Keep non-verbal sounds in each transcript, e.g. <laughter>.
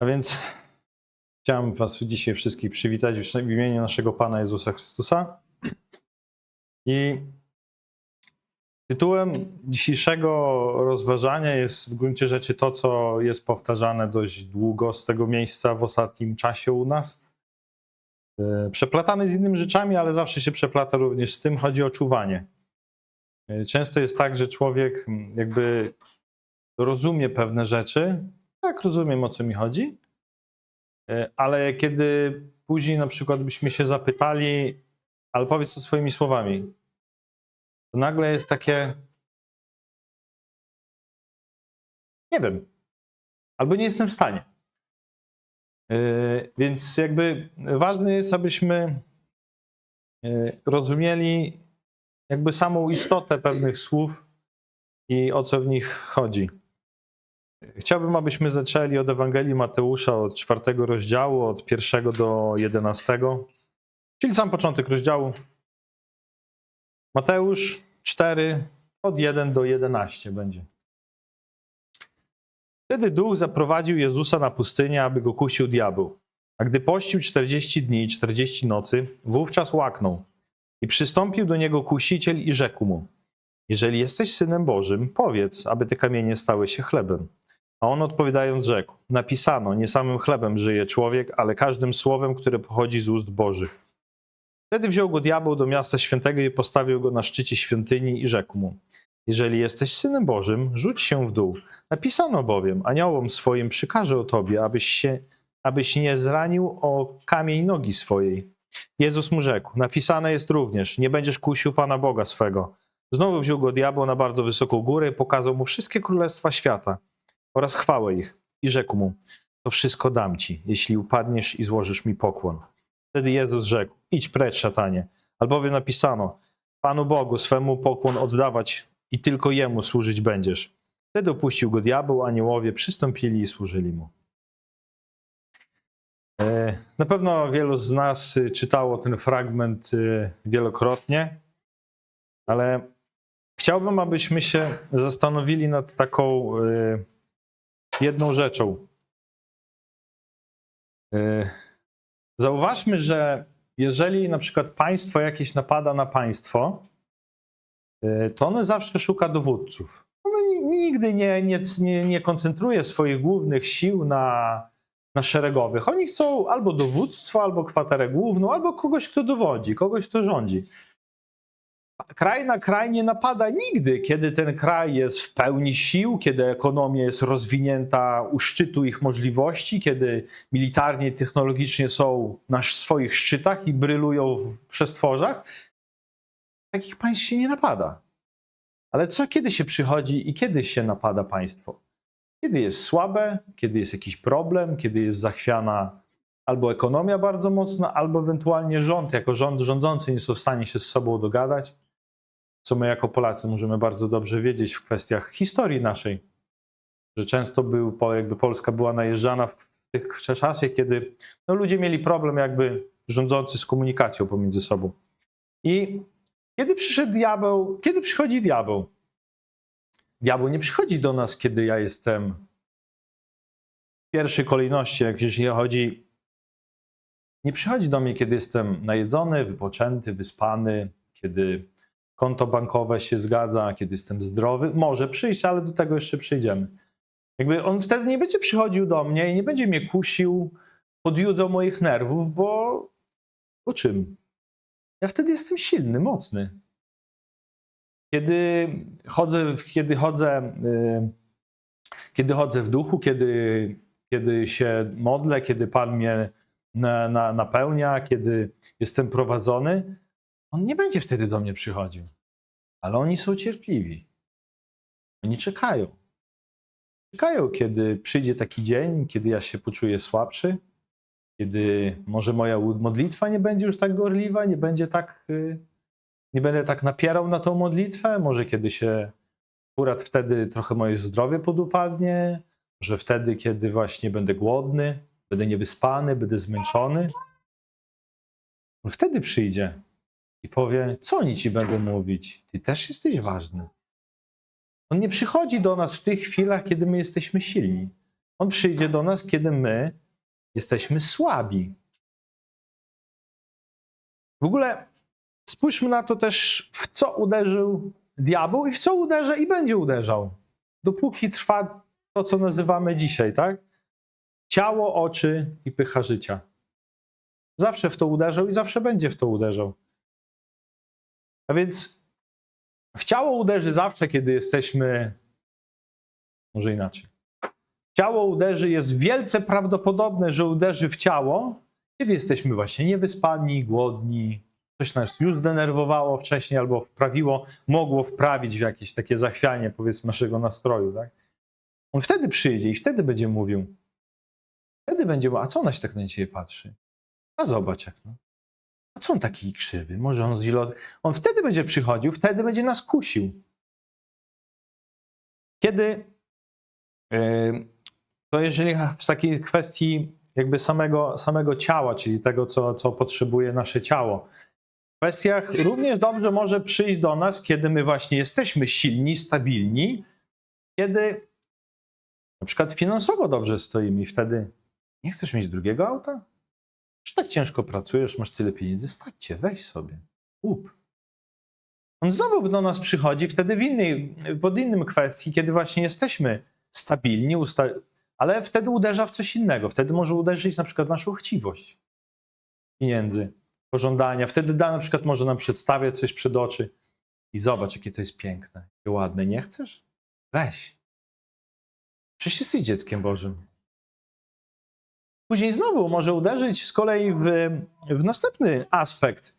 A więc chciałem Was dzisiaj wszystkich przywitać w imieniu naszego Pana Jezusa Chrystusa. I tytułem dzisiejszego rozważania jest w gruncie rzeczy to, co jest powtarzane dość długo z tego miejsca w ostatnim czasie u nas. E, Przeplatane z innymi rzeczami, ale zawsze się przeplata również z tym, chodzi o czuwanie. E, Często jest tak, że człowiek mm, jakby rozumie pewne rzeczy, tak, rozumiem o co mi chodzi, E, ale kiedy później na przykład byśmy się zapytali, ale powiedz to swoimi słowami, to nagle jest takie, nie wiem, albo nie jestem w stanie. E, Więc jakby ważne jest, abyśmy e, rozumieli jakby samą istotę pewnych słów i o co w nich chodzi. Chciałbym, abyśmy zaczęli od Ewangelii Mateusza, od czwartego rozdziału, od pierwszego do jedenastego, czyli sam początek rozdziału. Mateusz 4, od 1 do 11 będzie. Wtedy duch zaprowadził Jezusa na pustynię, aby go kusił diabeł. A gdy pościł 40 dni i 40 nocy, wówczas łaknął. I przystąpił do niego kusiciel i rzekł mu: Jeżeli jesteś synem Bożym, powiedz, aby te kamienie stały się chlebem. A on odpowiadając rzekł: Napisano, nie samym chlebem żyje człowiek, ale każdym słowem, które pochodzi z ust Bożych. Wtedy wziął go diabeł do miasta świętego i postawił go na szczycie świątyni i rzekł mu: Jeżeli jesteś synem Bożym, rzuć się w dół. Napisano bowiem: Aniołom swoim przykaże o tobie, abyś się, abyś nie zranił o kamień nogi swojej. Jezus mu rzekł: Napisane jest również: Nie będziesz kusił Pana Boga swego. Znowu wziął go diabeł na bardzo wysoką górę i pokazał mu wszystkie królestwa świata oraz chwałę ich. I rzekł mu: To wszystko dam ci, jeśli upadniesz i złożysz mi pokłon. Wtedy Jezus rzekł: Idź precz, szatanie, albowiem napisano: Panu Bogu swemu pokłon oddawać i tylko jemu służyć będziesz. Wtedy opuścił go diabeł, aniołowie przystąpili i służyli mu. E, Na pewno wielu z nas y, czytało ten fragment y, wielokrotnie, ale chciałbym, abyśmy się zastanowili nad taką y, jedną rzeczą. Y, Zauważmy, że jeżeli na przykład państwo jakieś napada na państwo, y, to one zawsze szuka dowódców. Ono ni- nigdy nie, nie, nie, nie koncentruje swoich głównych sił na, na szeregowych. Oni chcą albo dowództwo, albo kwaterę główną, albo kogoś, kto dowodzi, kogoś, kto rządzi. Kraj na kraj nie napada nigdy, kiedy ten kraj jest w pełni sił, kiedy ekonomia jest rozwinięta u szczytu ich możliwości, kiedy militarnie, technologicznie są na swoich szczytach i brylują w przestworzach. Takich państw się nie napada. Ale co kiedy się przychodzi i kiedy się napada państwo? Kiedy jest słabe, kiedy jest jakiś problem, kiedy jest zachwiana albo ekonomia bardzo mocno, albo ewentualnie rząd, jako rząd rządzący nie są w stanie się z sobą dogadać co my jako Polacy możemy bardzo dobrze wiedzieć w kwestiach historii naszej, że często był, jakby Polska była najeżdżana w tych czasach, kiedy no, ludzie mieli problem jakby rządzący z komunikacją pomiędzy sobą. I kiedy przyszedł diabeł, kiedy przychodzi diabeł? Diabeł nie przychodzi do nas, kiedy ja jestem w pierwszej kolejności, jak jeśli chodzi nie przychodzi do mnie, kiedy jestem najedzony, wypoczęty, wyspany, kiedy konto bankowe się zgadza, kiedy jestem zdrowy. Może przyjść, ale do tego jeszcze przyjdziemy. Jakby on wtedy nie będzie przychodził do mnie i nie będzie mnie kusił, podjudzał moich nerwów, bo o czym? Ja wtedy jestem silny, mocny. Kiedy chodzę, kiedy chodzę, y, kiedy chodzę w duchu, kiedy, kiedy się modlę, kiedy Pan mnie na, na, napełnia, kiedy jestem prowadzony, on nie będzie wtedy do mnie przychodził. Ale oni są cierpliwi. Oni czekają. Czekają, kiedy przyjdzie taki dzień, kiedy ja się poczuję słabszy, kiedy może moja modlitwa nie będzie już tak gorliwa, nie będzie tak, y, nie będę tak napierał na tą modlitwę, może kiedy się akurat wtedy trochę moje zdrowie podupadnie, może wtedy, kiedy właśnie będę głodny, będę niewyspany, będę zmęczony. On wtedy przyjdzie i powie, co oni ci będą mówić? Ty też jesteś ważny. On nie przychodzi do nas w tych chwilach, kiedy my jesteśmy silni. On przyjdzie do nas, kiedy my jesteśmy słabi. W ogóle spójrzmy na to też, w co uderzył diabeł i w co uderza i będzie uderzał. Dopóki trwa to, co nazywamy dzisiaj, tak? Ciało, oczy i pycha życia. Zawsze w to uderzał i zawsze będzie w to uderzał. A więc w ciało uderzy zawsze, kiedy jesteśmy. Może inaczej. Ciało uderzy, jest wielce prawdopodobne, że uderzy w ciało, kiedy jesteśmy właśnie niewyspani, głodni, coś nas już zdenerwowało wcześniej albo wprawiło, mogło wprawić w jakieś takie zachwianie, powiedzmy, naszego nastroju. Tak? On wtedy przyjdzie i wtedy będzie mówił. Wtedy będzie mówił, a co ona się tak na ciebie patrzy? A zobacz jak no. A co on taki krzywy? Może on źle... On wtedy będzie przychodził, wtedy będzie nas kusił. Kiedy... To jeżeli w takiej kwestii jakby samego, samego ciała, czyli tego, co, co potrzebuje nasze ciało. W kwestiach również dobrze może przyjść do nas, kiedy my właśnie jesteśmy silni, stabilni, kiedy na przykład finansowo dobrze stoimy i wtedy nie chcesz mieć drugiego auta? Czy tak ciężko pracujesz, masz tyle pieniędzy, stać cię, weź sobie, kup. On znowu do nas przychodzi wtedy w innej, pod innym kwestii, kiedy właśnie jesteśmy stabilni, ale wtedy uderza w coś innego. Wtedy może uderzyć na przykład w naszą chciwość pieniędzy, pożądania. Wtedy da na przykład może nam przedstawiać coś przed oczy i zobacz, jakie to jest piękne, jakie ładne. Nie chcesz? Weź. Przecież jesteś dzieckiem Bożym. Później znowu może uderzyć z kolei w, w następny aspekt.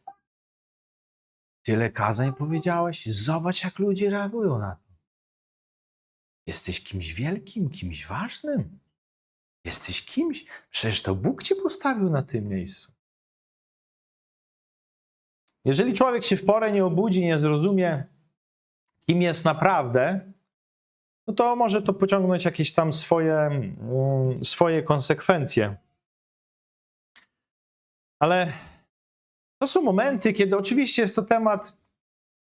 Tyle kazań powiedziałeś, zobacz, jak ludzie reagują na to. Jesteś kimś wielkim, kimś ważnym. Jesteś kimś. Przecież to Bóg cię postawił na tym miejscu. Jeżeli człowiek się w porę nie obudzi, nie zrozumie, kim jest naprawdę, no to może to pociągnąć jakieś tam swoje, mm, swoje konsekwencje. Ale to są momenty, kiedy oczywiście jest to temat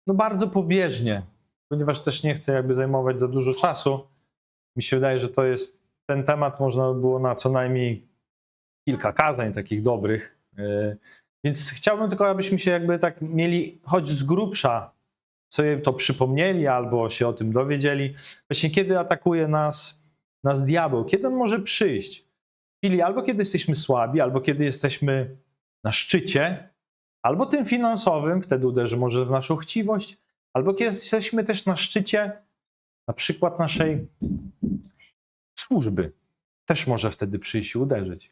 no bardzo pobieżnie, ponieważ też nie chcę jakby zajmować za dużo czasu. Mi się wydaje, że to jest ten temat można by było na co najmniej kilka kazań takich dobrych. Yy, Więc chciałbym tylko, abyśmy się jakby tak mieli, choć z grubsza, sobie to przypomnieli albo się o tym dowiedzieli. Właśnie kiedy atakuje nas, nas diabeł, kiedy on może przyjść? Chwili albo kiedy jesteśmy słabi, albo kiedy jesteśmy na szczycie, albo tym finansowym, wtedy uderzy może w naszą chciwość, albo kiedy jesteśmy też na szczycie na przykład naszej służby. Też może wtedy przyjść i uderzyć.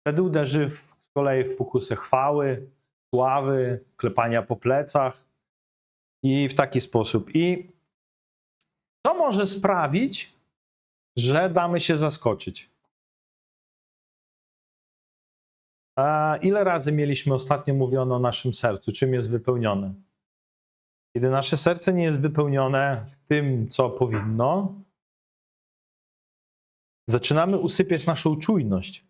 Wtedy uderzy w, z kolei w pokusę chwały, sławy, klepania po plecach i w taki sposób. I to może sprawić, że damy się zaskoczyć. A ile razy mieliśmy ostatnio mówione o naszym sercu, czym jest wypełnione? Kiedy nasze serce nie jest wypełnione tym, co powinno, zaczynamy usypiać naszą czujność.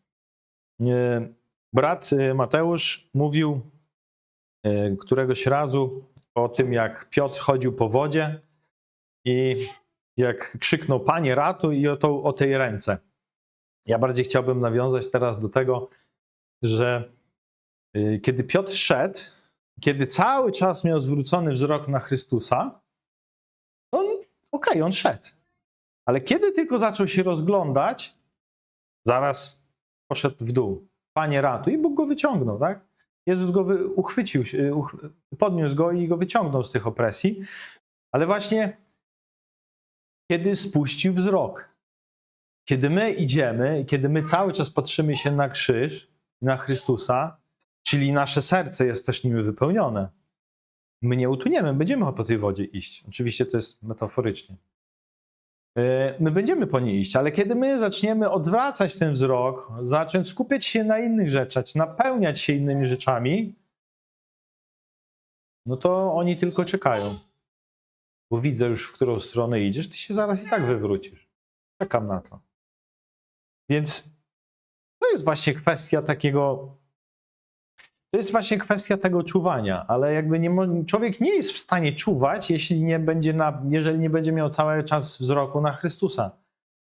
Brat e, Mateusz mówił e, któregoś razu o tym, jak Piotr chodził po wodzie i jak krzyknął: Panie, ratuj, i o, to, o tej ręce. Ja bardziej chciałbym nawiązać teraz do tego, że kiedy Piotr szedł, kiedy cały czas miał zwrócony wzrok na Chrystusa, on, okej, okay, on szedł. Ale kiedy tylko zaczął się rozglądać, zaraz poszedł w dół. Panie ratuj. I Bóg go wyciągnął, tak? Jezus go wy, uchwycił, uch, podniósł go i go wyciągnął z tych opresji. Ale właśnie kiedy spuścił wzrok, kiedy my idziemy, kiedy my cały czas patrzymy się na krzyż, na Chrystusa, czyli nasze serce jest też nim wypełnione, my nie utoniemy, będziemy po tej wodzie iść. Oczywiście to jest metaforycznie. My będziemy po niej iść, ale kiedy my zaczniemy odwracać ten wzrok, zacząć skupiać się na innych rzeczach, napełniać się innymi rzeczami, no to oni tylko czekają. Bo widzę już, w którą stronę idziesz, ty się zaraz i tak wywrócisz. Czekam na to. Więc to jest właśnie kwestia takiego. To jest właśnie kwestia tego czuwania, ale jakby nie, człowiek nie jest w stanie czuwać, jeśli nie będzie, na, jeżeli nie będzie miał cały czas wzroku na Chrystusa.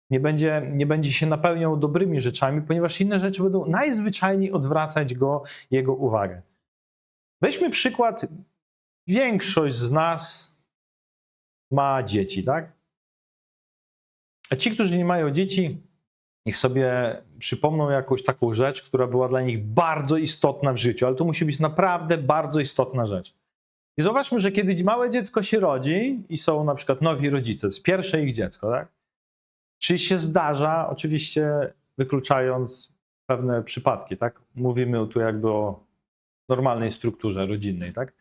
nie będzie, nie będzie się napełniał dobrymi rzeczami, ponieważ inne rzeczy będą najzwyczajniej odwracać go, jego uwagę. Weźmy przykład, większość z nas ma dzieci, tak? A ci, którzy nie mają dzieci, niech sobie przypomną jakąś taką rzecz, która była dla nich bardzo istotna w życiu, ale to musi być naprawdę bardzo istotna rzecz. I zobaczmy, że kiedy małe dziecko się rodzi i są na przykład nowi rodzice, jest pierwsze ich dziecko, tak? Czy się zdarza, oczywiście wykluczając pewne przypadki, tak? Mówimy tu jakby o normalnej strukturze rodzinnej, tak?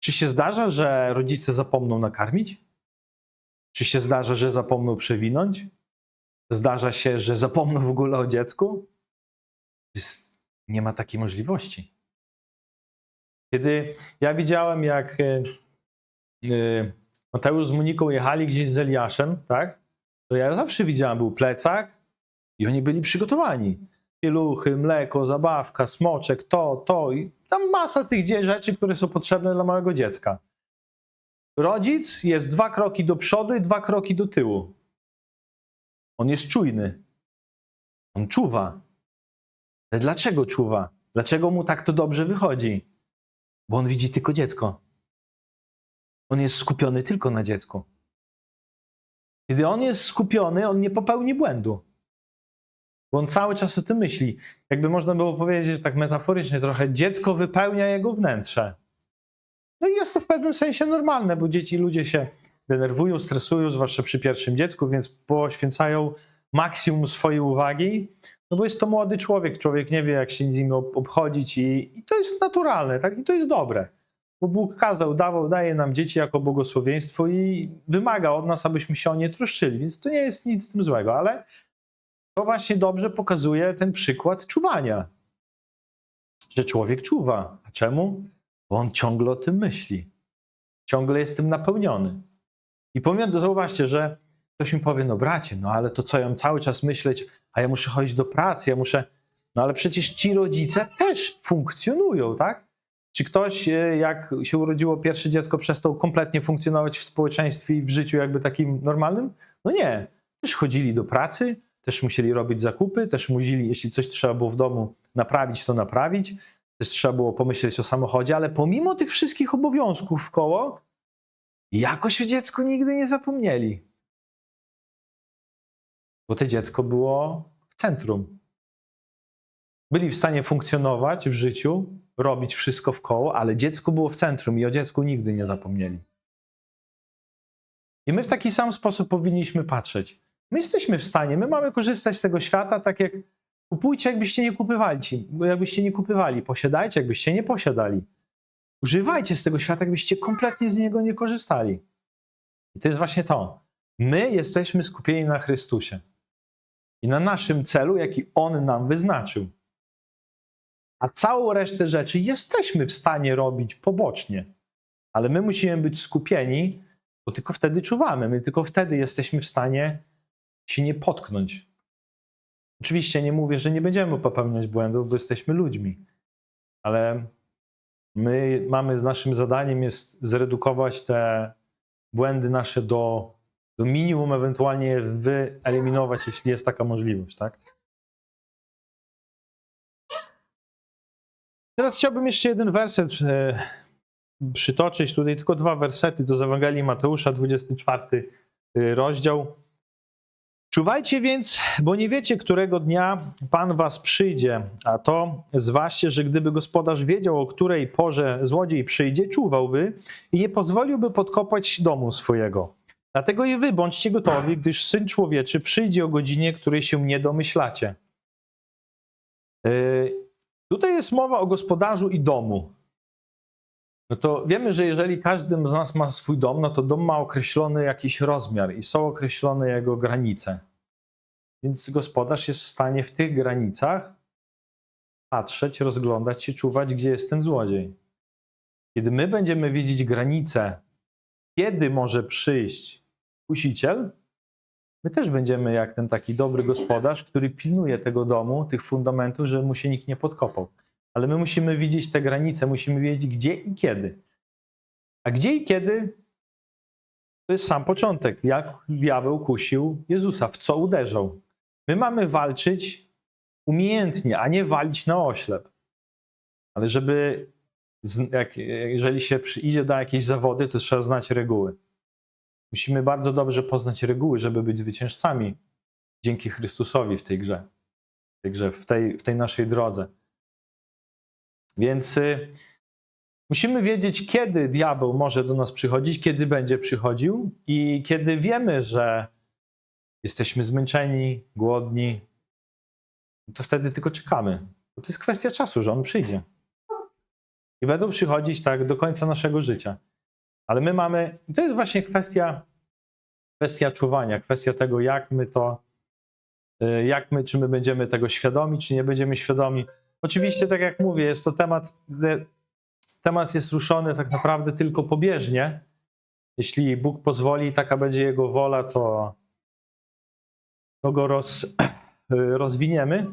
Czy się zdarza, że rodzice zapomną nakarmić? Czy się zdarza, że zapomną przewinąć? Zdarza się, że zapomną w ogóle o dziecku? Nie ma takiej możliwości. Kiedy ja widziałem, jak e, e, Mateusz z Moniką jechali gdzieś z Eliaszem, tak? To ja zawsze widziałem, był plecak i oni byli przygotowani. Pieluchy, mleko, zabawka, smoczek, to, to i tam masa tych rzeczy, które są potrzebne dla małego dziecka. Rodzic jest dwa kroki do przodu i dwa kroki do tyłu. On jest czujny. On czuwa. Ale dlaczego czuwa? Dlaczego mu tak to dobrze wychodzi? Bo on widzi tylko dziecko. On jest skupiony tylko na dziecku. Kiedy on jest skupiony, on nie popełni błędu. Bo on cały czas o tym myśli. Jakby można było powiedzieć tak metaforycznie trochę, dziecko wypełnia jego wnętrze. No i jest to w pewnym sensie normalne, bo dzieci, ludzie się denerwują, stresują, zwłaszcza przy pierwszym dziecku, więc poświęcają maksimum swojej uwagi, no bo jest to młody człowiek, człowiek nie wie, jak się z nim ob- obchodzić i, i to jest naturalne, tak? I to jest dobre. Bo Bóg kazał, dawał, daje nam dzieci jako błogosławieństwo i wymaga od nas, abyśmy się o nie troszczyli, więc to nie jest nic z tym złego, ale to właśnie dobrze pokazuje ten przykład czuwania. Że człowiek czuwa. A czemu? Bo on ciągle o tym myśli. Ciągle jest tym napełniony. I pomimo, zauważcie, że ktoś mi powie, no bracie, no ale to co, ja mam cały czas myśleć, a ja muszę chodzić do pracy, ja muszę... No ale przecież ci rodzice też funkcjonują, tak? Czy ktoś, e, jak się urodziło pierwsze dziecko, przestał kompletnie funkcjonować w społeczeństwie i w życiu jakby takim normalnym? No nie. Też chodzili do pracy, też musieli robić zakupy, też musieli, jeśli coś trzeba było w domu naprawić, to naprawić, też trzeba było pomyśleć o samochodzie, ale pomimo tych wszystkich obowiązków w koło, jakoś o dziecku nigdy nie zapomnieli. Bo to dziecko było w centrum. Byli w stanie funkcjonować w życiu, robić wszystko w koło, ale dziecko było w centrum i o dziecku nigdy nie zapomnieli. I my w taki sam sposób powinniśmy patrzeć. My jesteśmy w stanie, my mamy korzystać z tego świata tak jak kupujcie, jakbyście nie kupywali, jakbyście nie kupywali, posiadajcie, jakbyście nie posiadali. Używajcie z tego świata, jakbyście kompletnie z niego nie korzystali. I to jest właśnie to. My jesteśmy skupieni na Chrystusie i na naszym celu, jaki On nam wyznaczył. A całą resztę rzeczy jesteśmy w stanie robić pobocznie, ale my musimy być skupieni, bo tylko wtedy czuwamy, my tylko wtedy jesteśmy w stanie się nie potknąć. Oczywiście nie mówię, że nie będziemy popełniać błędów, bo jesteśmy ludźmi, ale my mamy, naszym zadaniem jest zredukować te błędy nasze do, do minimum, ewentualnie wyeliminować, jeśli jest taka możliwość, tak? Teraz chciałbym jeszcze jeden werset e, przytoczyć, tutaj tylko dwa wersety do z Ewangelii Mateusza, 24 rozdział. Czuwajcie więc, bo nie wiecie, którego dnia Pan was przyjdzie, a to zważcie, że gdyby gospodarz wiedział, o której porze złodziej przyjdzie, czuwałby i nie pozwoliłby podkopać domu swojego. Dlatego i wy bądźcie gotowi, gdyż Syn Człowieczy przyjdzie o godzinie, której się nie domyślacie. Yy, Tutaj jest mowa o gospodarzu i domu. No to wiemy, że jeżeli każdy z nas ma swój dom, no to dom ma określony jakiś rozmiar i są określone jego granice. Więc gospodarz jest w stanie w tych granicach patrzeć, rozglądać się, czuwać, gdzie jest ten złodziej. Kiedy my będziemy widzieć granice, kiedy może przyjść kusiciel, my też będziemy jak ten taki dobry gospodarz, który pilnuje tego domu, tych fundamentów, żeby mu się nikt nie podkopał. Ale my musimy widzieć te granice, musimy wiedzieć gdzie i kiedy. A gdzie i kiedy To jest sam początek, jak diabeł kusił Jezusa, w co uderzał. My mamy walczyć umiejętnie, a nie walić na oślep. Ale żeby, jak, jeżeli się idzie do jakiejś zawody, to trzeba znać reguły. Musimy bardzo dobrze poznać reguły, żeby być zwycięzcami dzięki Chrystusowi w tej grze. W tej, grze, w tej, w tej naszej drodze. Więc y, musimy wiedzieć, kiedy diabeł może do nas przychodzić, kiedy będzie przychodził i kiedy wiemy, że jesteśmy zmęczeni, głodni, to wtedy tylko czekamy. Bo to jest kwestia czasu, że on przyjdzie. I będą przychodzić tak do końca naszego życia. Ale my mamy, to jest właśnie kwestia, kwestia czuwania, kwestia tego, jak my to, y, jak my, czy my będziemy tego świadomi, czy nie będziemy świadomi. Oczywiście, tak jak mówię, jest to temat, temat jest ruszony tak naprawdę tylko pobieżnie. Jeśli Bóg pozwoli, taka będzie Jego wola, to, to go roz, <clears throat> rozwiniemy.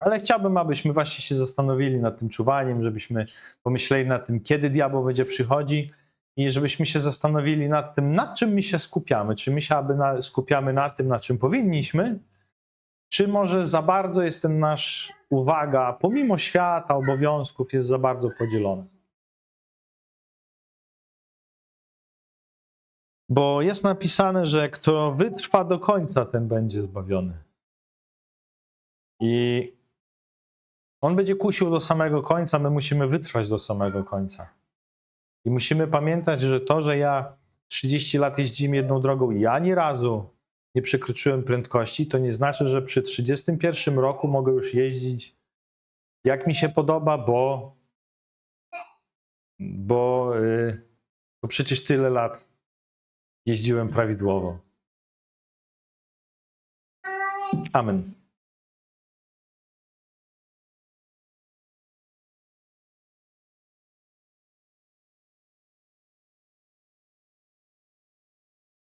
Ale chciałbym, abyśmy właśnie się zastanowili nad tym czuwaniem, żebyśmy pomyśleli nad tym, kiedy diabeł będzie przychodzi i żebyśmy się zastanowili nad tym, nad czym my się skupiamy. Czy my się aby na, skupiamy na tym, na czym powinniśmy, czy może za bardzo jest ten nasz uwaga, pomimo świata, obowiązków, jest za bardzo podzielona. Bo jest napisane, że kto wytrwa do końca, ten będzie zbawiony. I on będzie kusił do samego końca, my musimy wytrwać do samego końca. I musimy pamiętać, że to, że ja 30 lat jeździłem jedną drogą i ani razu nie przekroczyłem prędkości, to nie znaczy, że przy 31 roku mogę już jeździć jak mi się podoba, bo, bo, yy, bo przecież tyle lat jeździłem prawidłowo. Amen.